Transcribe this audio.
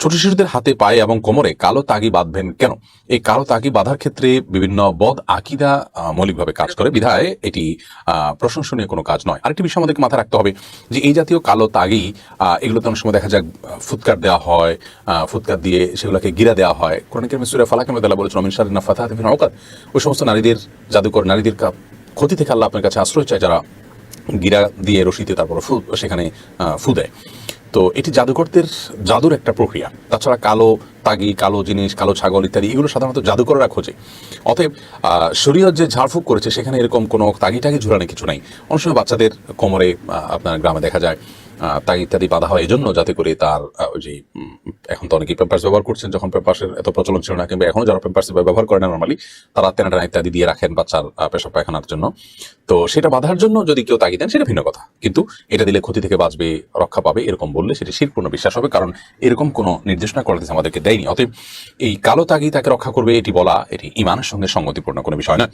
ছোট শিশুদের হাতে পায়ে এবং কোমরে কালো তাগি বাঁধবেন কেন? এই কালো তাগি বাঁধার ক্ষেত্রে বিভিন্ন বদ আকিদা মৌলিকভাবে কাজ করে। বিধায় এটি প্রশংসনীয় কোনো কাজ নয়। আরেকটি বিষয় আমাদেরকে মাথায় রাখতে হবে যে এই জাতীয় কালো তাগি এগুলোতে অনেক সময় দেখা আহ, ফুৎকার দেওয়া হয় ফুৎকার দিয়ে সেগুলোকে গিরা দেওয়া হয়। কোরআন কেমন সুরে ফালাক মেদাল্লাহ বলেছেন অমিন শারিনা ফাতাহ নৌকাত ওই সমস্ত নারীদের জাদুকর নারীদের ক্ষতি থেকে আল্লাহ আপনার কাছে আশ্রয় চায় যারা গিরা দিয়ে রশিতে তারপর ফু সেখানে ফু দেয়। তো এটি জাদুকরদের জাদুর একটা প্রক্রিয়া। তাছাড়া কালো তাগি, কালো জিনিস, কালো ছাগল ইত্যাদি, এগুলো সাধারণত জাদুকররা খোঁজে। অতএব শরীয়ত যে ঝাড়ফুঁক করেছে, সেখানে এরকম কোনো তাগি টাগি ঝুলানো কিছু নাই। অনেক সময় বাচ্চাদের কোমরে আপনার গ্রামে দেখা যায় তাগি ইত্যাদি বাধা হয় এজন্য যাতে করে তার ওই যে এখন তো অনেকেই পেম্পার্স ব্যবহার করছেন, যখন পেম্পার্সের এত প্রচলন ছিল না, কিংবা এখনও যারা পেম্পার্স ব্যবহার করে না নর্মালি তারা তেনা টেনা ইত্যাদি দিয়ে রাখেন বাচ্চার পেশাব পায়খানার জন্য। তো সেটা বাঁধার জন্য যদি কেউ তাগি দেন, সেটা ভিন্ন কথা। কিন্তু এটা দিলে ক্ষতি থেকে বাঁচবে, রক্ষা পাবে, এরকম বললে সেটা শিরপূর্ণ বিশ্বাস হবে, কারণ এরকম কোনো নির্দেশনা করে আমাদেরকে দেয়নি। অতএব এই কালো তাগি তাকে রক্ষা করবে, এটি বলা, এটি ইমানের সঙ্গে সঙ্গতিপূর্ণ কোনো বিষয় নয়।